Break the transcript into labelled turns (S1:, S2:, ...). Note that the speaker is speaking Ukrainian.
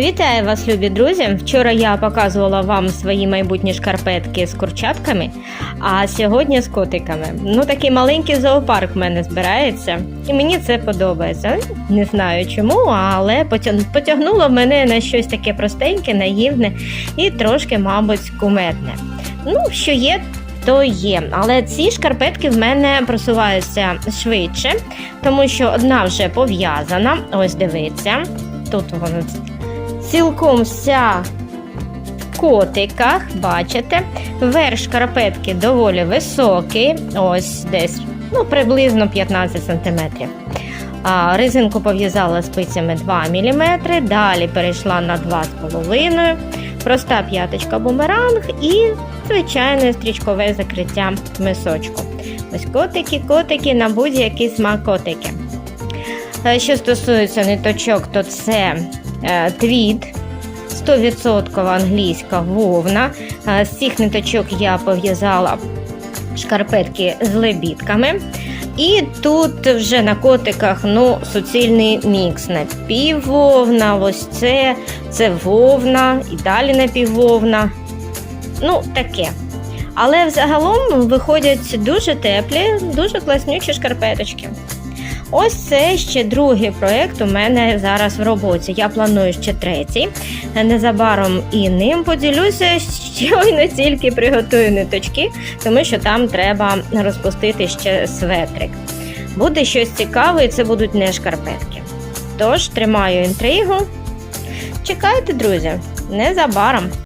S1: Вітаю вас, любі друзі! Вчора я показувала вам свої майбутні шкарпетки з курчатками, а сьогодні з котиками. Ну, такий маленький зоопарк в мене збирається, і мені це подобається. Не знаю чому, але потяг- потягнуло мене на щось таке простеньке, наївне і трошки, мабуть, кумедне. Ну, що є, то є. Але ці шкарпетки в мене просуваються швидше, тому що одна вже пов'язана. Ось дивіться. Тут вона цілком вся в котиках, бачите. Верх шкарпетки доволі високий, ось десь ну, приблизно 15 см. Резинку пов'язала спицями 2 мм, далі перейшла на 2,5 проста п'яточка бумеранг і звичайне стрічкове закриття мисочку. Ось котики, котики на будь-який смак котики. Е, Що стосується ниточок, то це е, твід, 100% англійська вовна. Е, З цих ниточок я пов'язала шкарпетки з лебідками. І тут вже на котиках ну, суцільний мікс. Напіввовна, ось це, це вовна, і далі напіввовна. Ну, таке. Але взагалом виходять дуже теплі, дуже класнючі шкарпеточки. Ось це ще другий проєкт у мене зараз в роботі. Я планую ще третій. Незабаром і ним поділюся, щойно тільки приготую ниточки, тому що там треба розпустити ще светрик. Буде щось цікаве, і це будуть не шкарпетки. Тож тримаю інтригу. Чекайте, друзі, незабаром.